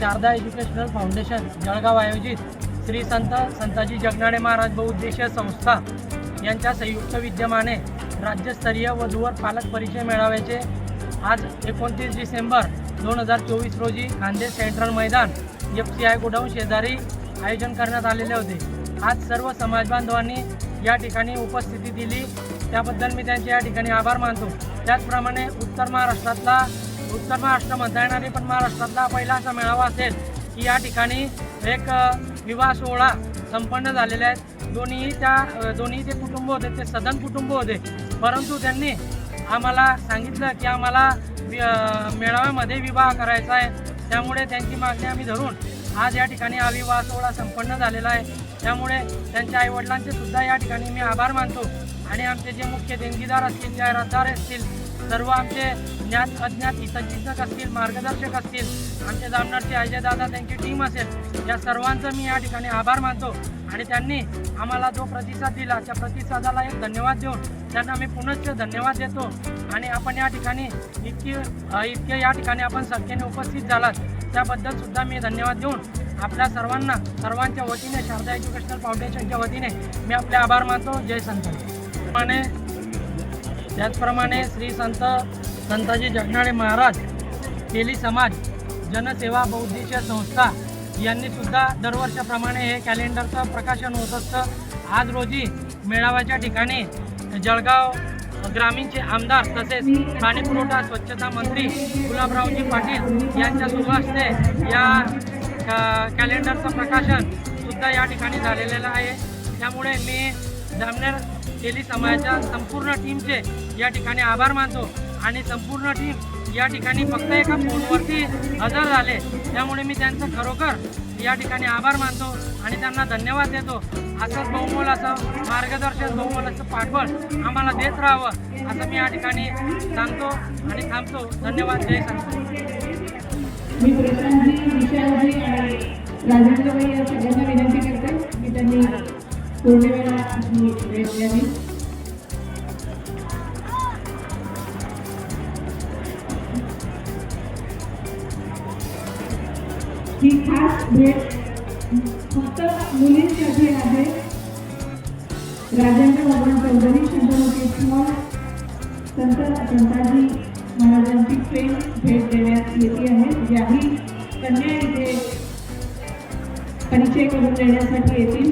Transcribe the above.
Sharda educational foundation Jalgaon आयोजित श्री संत संताजी जगनाडे महाराज बहुउद्देशीय संस्था यांच्या संयुक्त विद्यमाने राज्यस्तरीय वधूवर पालक परिचय मेळाव्याचे आज एकोणतीस डिसेंबर दोन हजार चोवीस रोजी खानदेश सेंट्रल मैदान एफ सी आय गोडाऊन शेजारी आयोजन करण्यात आलेले होते. आज सर्व समाजबांधवांनी या ठिकाणी उपस्थिती दिली. त्याबद्दल मी त्यांचे या ठिकाणी आभार मानतो. त्याचप्रमाणे उत्तर महाराष्ट्रातला उत्तर महाराष्ट्र म्हणता येणारी पण महाराष्ट्रातला पहिला असा मेळावा असेल की या ठिकाणी एक विवाह सोहळा संपन्न झालेला आहे. दोन्ही त्या दोन्ही जे कुटुंब होते ते सदन कुटुंब होते. परंतु त्यांनी आम्हाला सांगितलं की आम्हाला मेळाव्यामध्ये विवाह करायचा आहे. त्यामुळे त्यांची मागणी आम्ही धरून आज या ठिकाणी हा विवाह सोहळा संपन्न झालेला आहे. त्यामुळे त्यांच्या आईवडिलांचे सुद्धा या ठिकाणी मी आभार मानतो. आणि आमचे जे मुख्य देणगीदार असतील जाहिरातदार असतील सर्व आमचे ज्ञात अज्ञात हितचिंतक असतील मार्गदर्शक असतील आमचे जामनारचे अजय दादा त्यांची टीम असेल. या सर्वांचं मी या ठिकाणी आभार मानतो. आणि त्यांनी आम्हाला जो प्रतिसाद दिला त्या प्रतिसादाला एक धन्यवाद देऊन त्यांना मी पुनश्च धन्यवाद देतो. आणि आपण या ठिकाणी इतकी इतके या ठिकाणी आपण संख्येने उपस्थित झालात. त्याबद्दल सुद्धा मी धन्यवाद देऊन आपल्या सर्वांना सर्वांच्या वतीने शारदा एज्युकेशनल फाउंडेशनच्या वतीने मी आपले आभार मानतो. जय संत. त्याचप्रमाणे त्याचप्रमाणे श्री संत संताजी जगनाळे महाराज तेली समाज जनसेवा बौद्धिक संस्था यांनी सुद्धा दरवर्षाप्रमाणे हे कॅलेंडरचं प्रकाशन होत असतं. आज रोजी मेळाव्याच्या ठिकाणी जळगाव ग्रामीणचे आमदार तसेच पाणीपुरवठा स्वच्छता मंत्री गुलाबरावजी पाटील यांच्या शुभ हस्ते या कॅलेंडरचं प्रकाशन सुद्धा या ठिकाणी झालेलं आहे. त्यामुळे मी जामनेर तेली समाजाच्या संपूर्ण टीमचे या ठिकाणी आभार मानतो. आणि संपूर्ण टीम या ठिकाणी फक्त एका फोनवरती हजर झाले. त्यामुळे मी त्यांचं खरोखर या ठिकाणी आभार मानतो आणि त्यांना धन्यवाद देतो. असंच बहुमोलाचं असं मार्गदर्शन बहुमोलाचं पाठबळ आम्हाला देत राहावं असं मी या ठिकाणी सांगतो आणि थांबतो. धन्यवाद. जय सांगतो मी प्रशांतजी विशालजी आणि राजेंद्रबाई या सगळ्यांना विनंती करते. की त्यांनी पूर्णिमेला ही खास भेट फक्त मुलींसाठी आहे राजेंद्र भगवान चौधरी शंभर स्मॉल संत संताजी महाराजांची ट्रेन भेट देण्यात येते आहे. ज्याही कन्या इथे परिचय करून देण्यासाठी येतील.